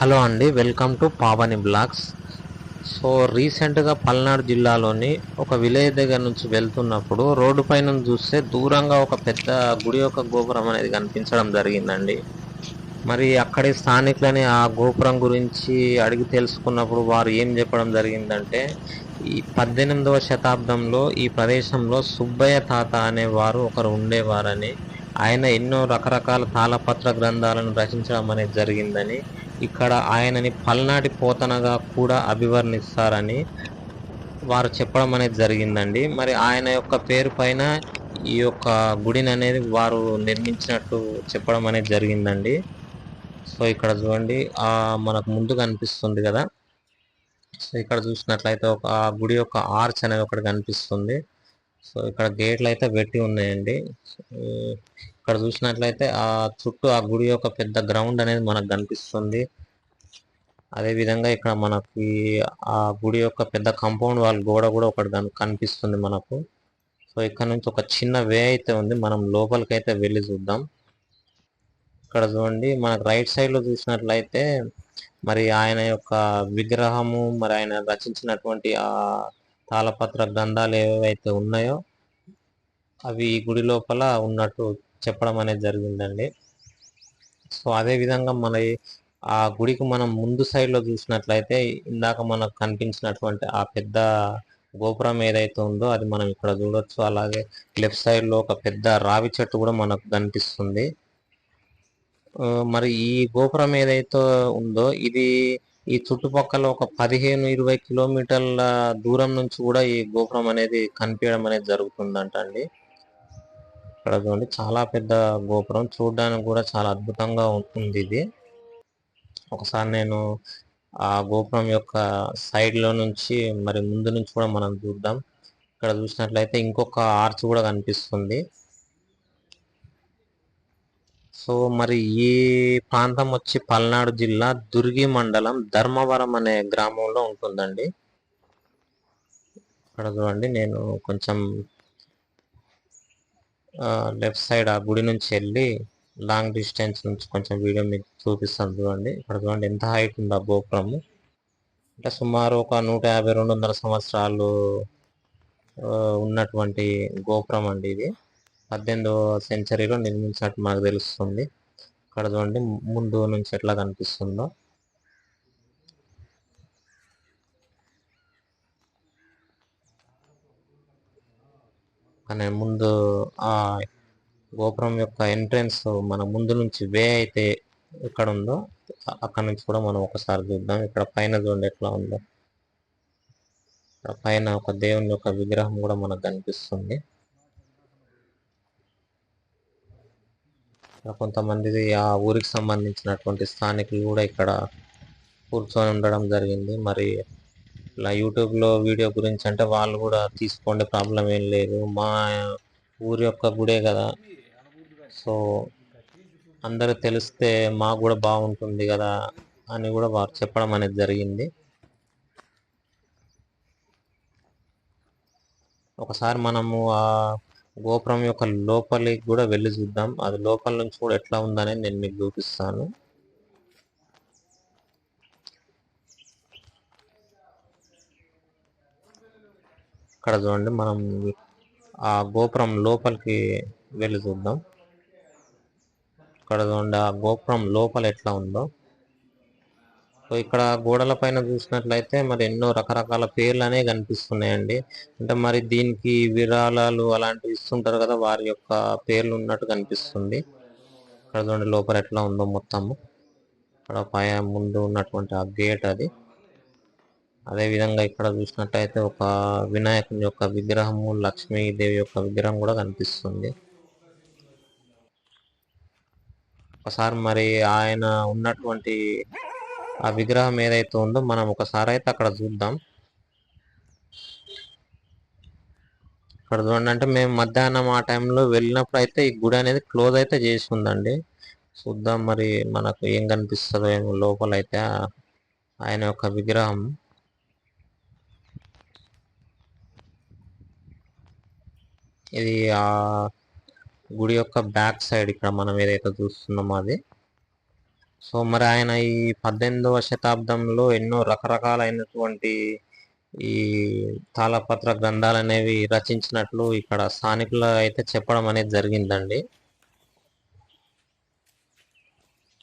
Hello అండి welcome to Pavani blogs. So రీసెంట్గా పల్నాడు జిల్లాలోని ఒక విలేజ్ దగ్గర నుంచి వెళ్తున్నప్పుడు రోడ్డు పైన చూస్తే దూరంగా ఒక పెద్ద గుడి యొక్క గోపురం అనేది కనిపించడం జరిగిందండి. మరి అక్కడి స్థానికులని ఆ గోపురం గురించి అడిగి తెలుసుకున్నప్పుడు వారు ఏం చెప్పడం జరిగిందంటే ఈ పద్దెనిమిదవ శతాబ్దంలో ఈ ప్రదేశంలో సుబ్బయ్య తాత అనేవారు ఒకరు ఉండేవారని ఆయన ఎన్నో రకరకాల తాళపత్ర గ్రంథాలను రచించడం అనేది జరిగిందని ఇక్కడ ఆయనని పల్నాటి పోతనగా కూడా అభివర్ణిస్తారని వారు చెప్పడం అనేది జరిగిందండి. మరి ఆయన యొక్క పేరు పైన ఈ యొక్క గుడిని అనేది వారు నిర్మించినట్టు చెప్పడం అనేది జరిగిందండి. సో ఇక్కడ చూడండి ఆ మనకు ముందు కనిపిస్తుంది కదా. సో ఇక్కడ చూసినట్లయితే ఒక గుడి యొక్క ఆర్చ్ అనేది ఒకటి కనిపిస్తుంది. సో ఇక్కడ గేట్లు అయితే పెట్టి ఉన్నాయండి. ఇక్కడ చూసినట్లయితే ఆ చుట్టూ ఆ గుడి యొక్క పెద్ద గ్రౌండ్ అనేది మనకు కనిపిస్తుంది. అదే విధంగా ఇక్కడ మనకి ఆ గుడి యొక్క పెద్ద కాంపౌండ్ వాళ్ళ గోడ కూడా ఒకటి కనిపిస్తుంది మనకు. సో ఇక్కడ నుంచి ఒక చిన్న వే అయితే ఉంది. మనం లోపలికి అయితే వెళ్ళి చూద్దాం. ఇక్కడ చూడండి మనకు రైట్ సైడ్లో చూసినట్లయితే మరి ఆయన యొక్క విగ్రహము మరి ఆయన రచించినటువంటి ఆ తాళపత్ర గ్రంథాలు ఏవైతే ఉన్నాయో అవి ఈ గుడి లోపల ఉన్నట్టు చెప్పడం అనేది జరిగిందండి. సో అదే విధంగా మన ఆ గుడికి మనం ముందు సైడ్లో చూసినట్లయితే ఇందాక మనకు కనిపించినటువంటి ఆ పెద్ద గోపురం ఏదైతే ఉందో అది మనం ఇక్కడ చూడొచ్చు. అలాగే లెఫ్ట్ సైడ్లో ఒక పెద్ద రావి చెట్టు కూడా మనకు కనిపిస్తుంది. మరి ఈ గోపురం ఏదైతే ఉందో ఇది ఈ చుట్టుపక్కల ఒక పదిహేను ఇరవై కిలోమీటర్ల దూరం నుంచి కూడా ఈ గోపురం అనేది కనిపించడం అనేది జరుగుతుందంట అండి ఇక్కడ చూడండి చాలా పెద్ద గోపురం. చూడడానికి కూడా చాలా అద్భుతంగా ఉంటుంది ఇది. ఒకసారి నేను ఆ గోపురం యొక్క సైడ్లో నుంచి మరి ముందు నుంచి కూడా మనం చూద్దాం. ఇక్కడ చూసినట్లయితే ఇంకొక ఆర్చ్ కూడా కనిపిస్తుంది. సో మరి ఈ ప్రాంతం వచ్చి పల్నాడు జిల్లా దుర్గి మండలం ధర్మవరం అనే గ్రామంలో ఉంటుందండి. ఇక్కడ చూడండి నేను కొంచెం లెఫ్ట్ సైడ్ ఆ గుడి నుంచి వెళ్ళి లాంగ్ డిస్టెన్స్ నుంచి కొంచెం వీడియో మీకు చూపిస్తాను చూడండి. ఇక్కడ చూడండి ఎంత హైట్ ఉంది ఆ గోపురము. అంటే సుమారు ఒక నూట యాభై రెండు వందల సంవత్సరాలు ఉన్నటువంటి గోపురం అండి ఇది. పద్దెనిమిదవ సెంచరీలో నిర్మించినట్టు మాకు తెలుస్తుంది. ఇక్కడ చూడండి ముందు నుంచి ఎట్లా కనిపిస్తుందో. అనే ముందు ఆ గోపురం యొక్క ఎంట్రన్స్ మన ముందు నుంచి వే అయితే ఎక్కడ ఉందో అక్కడ నుంచి కూడా మనం ఒకసారి చూద్దాం. ఇక్కడ పైన చూడండి ఎట్లా ఉందో. ఇక్కడ పైన ఒక దేవుని యొక్క విగ్రహం కూడా మనకు కనిపిస్తుంది. కొంతమంది ఆ ఊరికి సంబంధించినటువంటి స్థానికులు కూడా ఇక్కడ కూర్చొని ఉండడం జరిగింది. మరి ఇలా యూట్యూబ్లో వీడియో గురించి అంటే వాళ్ళు కూడా తీసుకోండి ప్రాబ్లం ఏం లేదు. మా ఊరి యొక్క గుడే కదా. సో అందరూ తెలిస్తే మాకు కూడా బాగుంటుంది కదా అని కూడా వారు చెప్పడం అనేది జరిగింది. ఒకసారి మనము ఆ గోపురం యొక్క లోపలికి కూడా వెళ్ళి చూద్దాం. అది లోపల నుంచి కూడా ఎట్లా ఉందనేది నేను మీకు చూపిస్తాను. ఇక్కడ చూడండి మనం ఆ గోపురం లోపలికి వెళ్ళి చూద్దాం. ఇక్కడ చూడండి ఆ గోపురం లోపల ఎట్లా ఉందో. సో ఇక్కడ గోడల పైన చూసినట్లయితే మరి ఎన్నో రకరకాల పేర్లు అనేవి కనిపిస్తున్నాయండి. అంటే మరి దీనికి విరాళాలు అలాంటివి ఇస్తుంటారు కదా వారి యొక్క పేర్లు ఉన్నట్టు కనిపిస్తుంది. ఇక్కడ చూడండి లోపల ఎట్లా ఉందో మొత్తము. ఇక్కడ పై ముందు ఉన్నటువంటి ఆ గేట్ అది. అదే విధంగా ఇక్కడ చూసినట్టయితే ఒక వినాయకుని యొక్క విగ్రహము లక్ష్మీదేవి యొక్క విగ్రహం కూడా కనిపిస్తుంది. ఒకసారి మరి ఆయన ఉన్నటువంటి ఆ విగ్రహం ఏదైతే ఉందో మనం ఒకసారి అయితే అక్కడ చూద్దాం. ఇక్కడ చూడండి అంటే మేము మధ్యాహ్నం ఆ టైంలో వెళ్ళినప్పుడు అయితే ఈ గుడి అనేది క్లోజ్ అయితే చేసి ఉందండి. చూద్దాం మరి మనకు ఏం కనిపిస్తుందో ఏమో లోపల అయితే ఆయన యొక్క విగ్రహం. ఇది ఆ గుడి యొక్క బ్యాక్ సైడ్ ఇక్కడ మనం ఏదైతే చూస్తున్నామో అది. సో మరి ఆయన ఈ పద్దెనిమిదవ శతాబ్దంలో ఎన్నో రకరకాలైనటువంటి ఈ తాళపత్ర గ్రంథాలు అనేవి రచించినట్లు ఇక్కడ స్థానికులు అయితే చెప్పడం అనేది జరిగిందండి.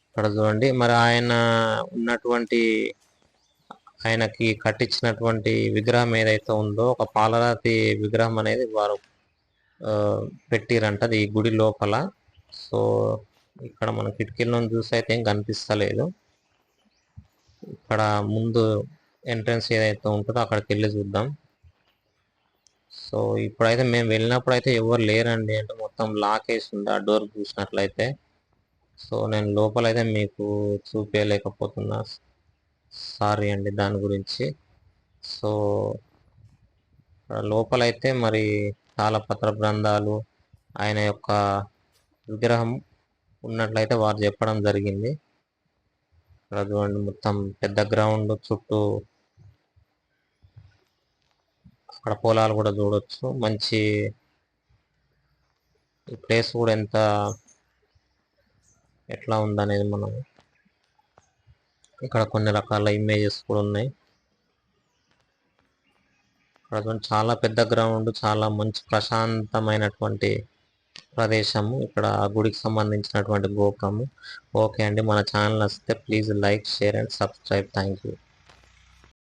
ఇక్కడ చూడండి మరి ఆయన ఉన్నటువంటి ఆయనకి కట్టించినటువంటి విగ్రహం ఏదైతే ఉందో ఒక పాలరాతి విగ్రహం అనేది వారు పెట్టిరంట అది ఈ గుడి లోపల. సో ఇక్కడ మన కిటికీల నుంచి చూసి అయితే ఏం కనిపిస్తలేదు. ఇక్కడ ముందు ఎంట్రన్స్ ఏదైతే ఉంటుందో అక్కడికి వెళ్ళి చూద్దాం. సో ఇప్పుడైతే మేము వెళ్ళినప్పుడు అయితే ఎవరు లేరండి. అంటే మొత్తం లాక్ వేసి ఉంది ఆ డోర్ చూసినట్లయితే. సో నేను లోపలైతే మీకు చూపించలేకపోతున్నా సారీ అండి దాని గురించి. సో లోపలైతే మరి తాళపత్ర గ్రంథాలు ఆయన యొక్క విగ్రహం ఉన్నట్లయితే వారు చెప్పడం జరిగింది. ఇక్కడ చూడండి మొత్తం పెద్ద గ్రౌండ్ చుట్టూ అక్కడ పొలాలు కూడా చూడొచ్చు. మంచి ఈ ప్లేస్ కూడా ఎంత ఎట్లా ఉందనేది మనం ఇక్కడ కొన్ని రకాల ఇమేజెస్ కూడా ఉన్నాయి. ఇక్కడ చాలా పెద్ద గ్రౌండ్ చాలా మంచి ప్రశాంతమైనటువంటి ప్రదేశము. ఇక్కడ గుడికి సంబంధించినటువంటి గోపురము. ఓకే అండి మన ఛానల్ వస్తే please like share and subscribe. Thank you